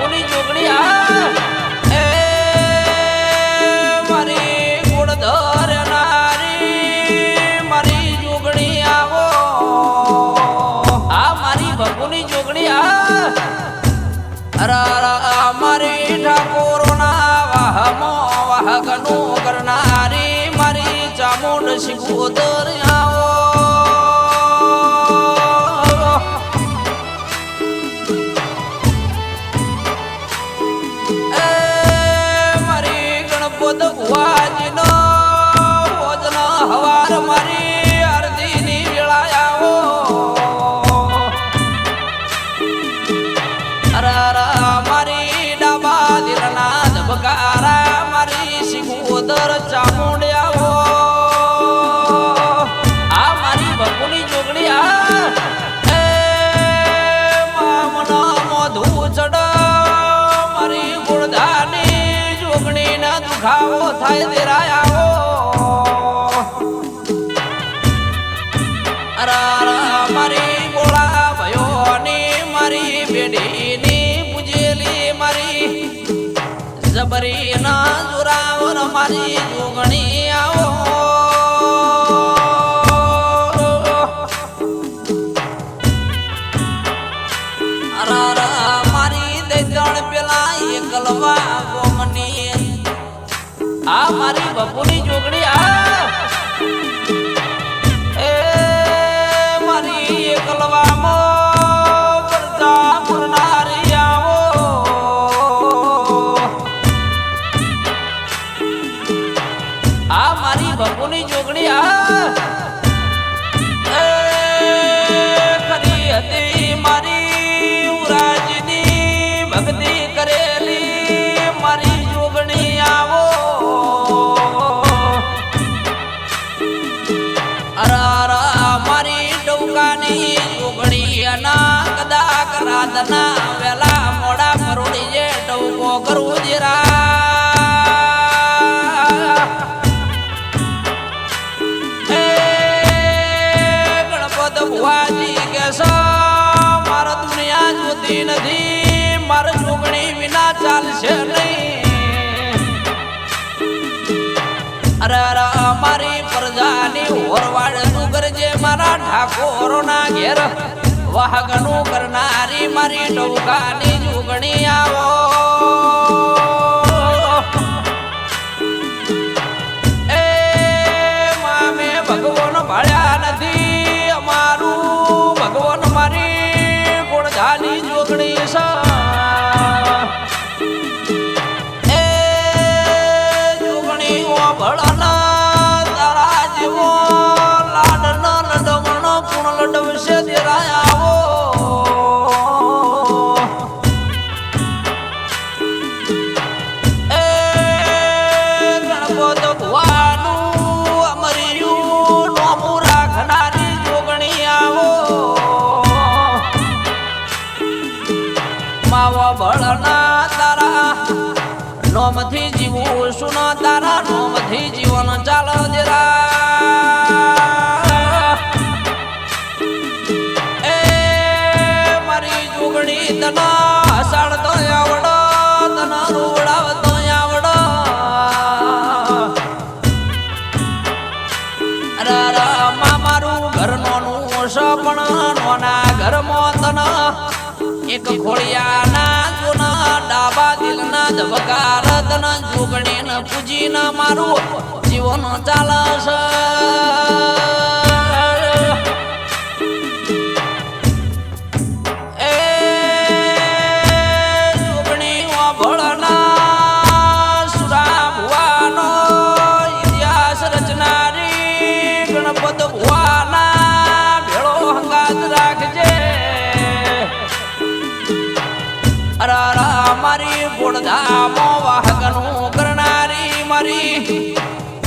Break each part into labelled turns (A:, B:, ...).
A: બાપુની જોગણી આ કરનારી મારી ચામુંડ શિખોદર ખાવો થાય તેરા આવો. અરા મારી બોળા ભયો ને મારી બેડી ને પૂજેલી મારી જબરી ના જોરાવર મારી મારી બપુની જોગણી સાંજના મોડા મરોડી જે ટવકો કરું જીરા ગણપત ભુવાજી કેસો મારો દુનિયા જોતી નથી, મારે ચૂંટણી વિના ચાલશે નહીં. અરે અરે, અમારી પ્રજાની ઓરવાડ તું કરજે મારા ઠાકોરો ના ઘેર વાહગનું કરનારી મારી ડોકાની જુગણી આવો. ઘોડિયાના જૂના ડાબા દિલના ધબકા રતન જોગણીને પૂજીને મારું જીવન ચાલશે.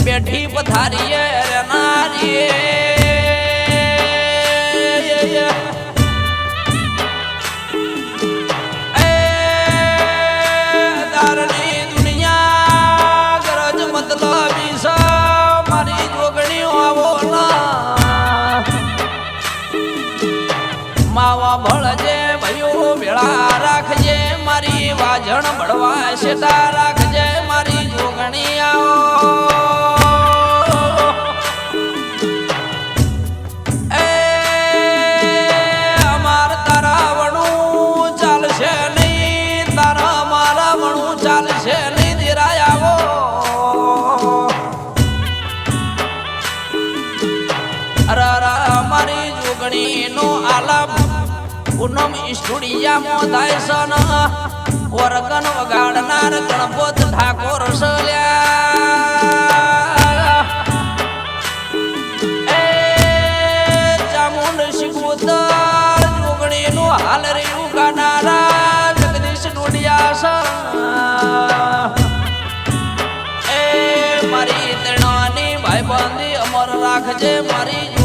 A: બેઠી પથારીએ રનારીએ માવા ભળજે, ભયો ભેળા રાખજે, મારી વાજણ ભળવા સેતા રાખજે, મારી જોગણી આવ જોગણીનો આલાપ પૂનમ સ્ટુડિયામાં થાય છે ને ઓરગન વગાડનાર ગણપત ઠાકોર સલ્યા એ ચામુંડ શિકોતર જોગણીનો હાલ રહ્યું ગાનારા જગદીશ ડોડિયા છે એ મારી તણાની ભાઈબંધી અમર રાખજે મારી